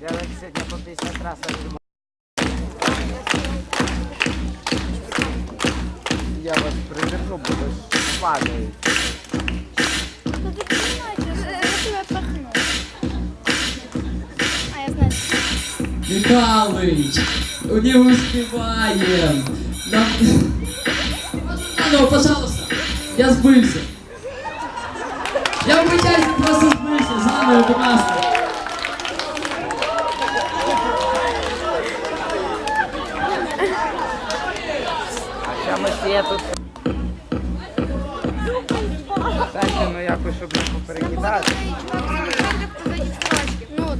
Я так сьогодні по 50 раз отжимаю. Я вас прижимну, бо ви ж падаєте. Ну ты понимаешь, я тебя пахну. А я знаю. Михалыч, не успеваем. Нам... Заново, пожалуйста. Я сбылся. Я участник просто сбылся. Заново, будь ще тут. Дайте, ну якось, щоб не поперекидати. Ну,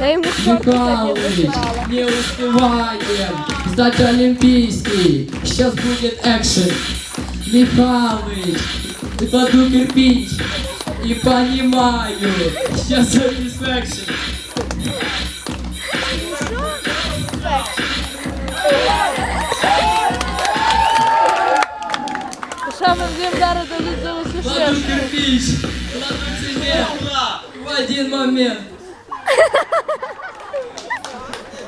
Я шорты Михалыч, не успеваем. Сдать Олимпийский. Сейчас будет экшен. Михалыч, кладу кирпич. И понимаю, сейчас satisfaction. Саме дві вдари дадуть за усю Кладу шерсть. кирпич, кладу цемент в один момент.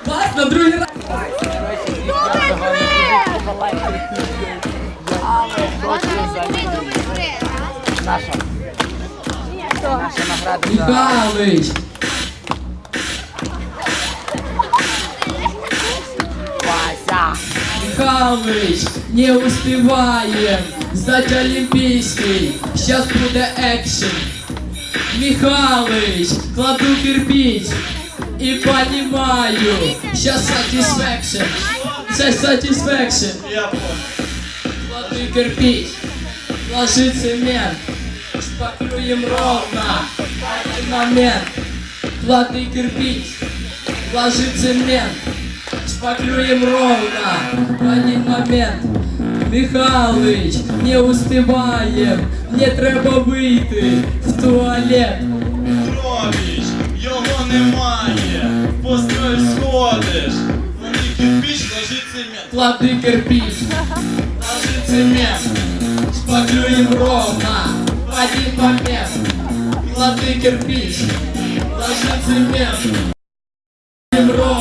Пас на другий раз. Коротше, дві п'ятого не будуть балайки. Але трохи завідує. Наша. Наша награда за Михалыч, Михалыч, не успеваем сдать Олимпийский. Сейчас будет экшен. Михалыч, кладу кирпич и понимаю, сейчас satisfaction. Сейчас satisfaction. Кладу кирпич, ложи цемент, шпаклюем ровно. Один момент, клади кирпич, ложи цемент, шпаклюем ровно. В один момент. Михалыч, не успіваєм, мені треба вийти в туалет. Петрович, його немає. В Построй сходиш. Мені кирпич, ложи цемент. Клади кирпич, ложи цемент, шпаклюем ровно. В один момент. Клади кирпич, ложи цемент. Ровно.